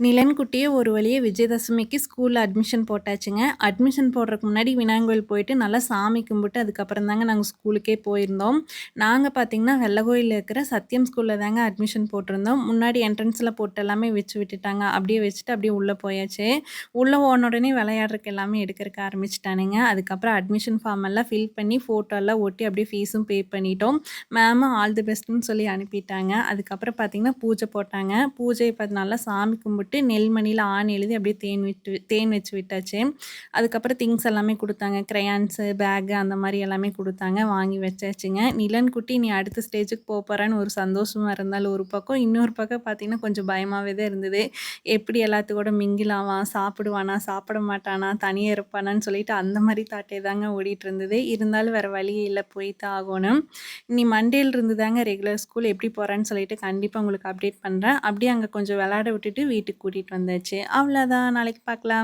நிலன்குட்டியே ஒரு வழியே விஜயதசமிக்கு ஸ்கூலில் அட்மிஷன் போட்டாச்சுங்க. அட்மிஷன் போடுறதுக்கு முன்னாடி விநாயகோயில் போயிட்டு நல்லா சாமி கும்பிட்டு அதுக்கப்புறம் தாங்க நாங்கள் ஸ்கூலுக்கே போயிருந்தோம். நாங்கள் பார்த்தீங்கன்னா வெள்ளகோயிலில் இருக்கிற சத்தியம் ஸ்கூலில் தாங்க அட்மிஷன் போட்டிருந்தோம். முன்னாடி என்ட்ரன்ஸில் போட்டு எல்லாமே வச்சு விட்டுட்டாங்க. அப்படியே வச்சுட்டு அப்படியே உள்ளே போயாச்சு. உள்ளே போன உடனே விளையாடுறதுக்கு எல்லாமே எடுக்கிறக்க ஆரம்பிச்சிட்டானுங்க. அதுக்கப்புறம் அட்மிஷன் ஃபார்ம் எல்லாம் ஃபில் பண்ணி ஃபோட்டோ எல்லாம் ஒட்டி அப்படியே ஃபீஸும் பே பண்ணிட்டோம். மேமும் ஆல் தி பெஸ்ட்டுன்னு சொல்லி அனுப்பிட்டாங்க. அதுக்கப்புறம் பார்த்தீங்கன்னா பூஜை போட்டாங்க. பூஜை பார்த்து நல்லா சாமி கும்பிட்டு விட்டு நெல்மணியில் ஆண் எழுதி அப்படியே தேன் விட்டு தேன் வச்சு விட்டாச்சு. அதுக்கப்புறம் திங்ஸ் எல்லாமே கொடுத்தாங்க. க்ரையான்ஸு பேகு அந்த மாதிரி எல்லாமே கொடுத்தாங்க. வாங்கி வச்சாச்சுங்க. நிலன் குட்டி நீ அடுத்த ஸ்டேஜுக்கு போகிறான்னு ஒரு சந்தோஷமாக இருந்தாலும் ஒரு பக்கம். இன்னொரு பக்கம் பார்த்திங்கன்னா கொஞ்சம் பயமாகவே தான் இருந்தது. எப்படி எல்லாத்துக்கூட மிங்கிலாவான் சாப்பிடுவானா? சாப்பிட மாட்டானா? தனியாக இருப்பானான்னு சொல்லிட்டு அந்த மாதிரி தாட்டே தாங்க ஓடிட்டு இருந்தது. இருந்தாலும் வேறு வழியே இல்லை. போய் தான் ஆகணும். நீ மண்டேல இருந்து தாங்க ரெகுலர் ஸ்கூல் எப்படி போகிறான்னு சொல்லிட்டு கண்டிப்பாக உங்களுக்கு அப்டேட் பண்ணுறேன் அப்படியே அங்கே கொஞ்சம் விளாட விட்டுட்டு வீட்டுக்கு கூட்டிகிட்டு வந்தாச்சு. அவ்வளோதான் நாளைக்கு பார்க்கலாம்.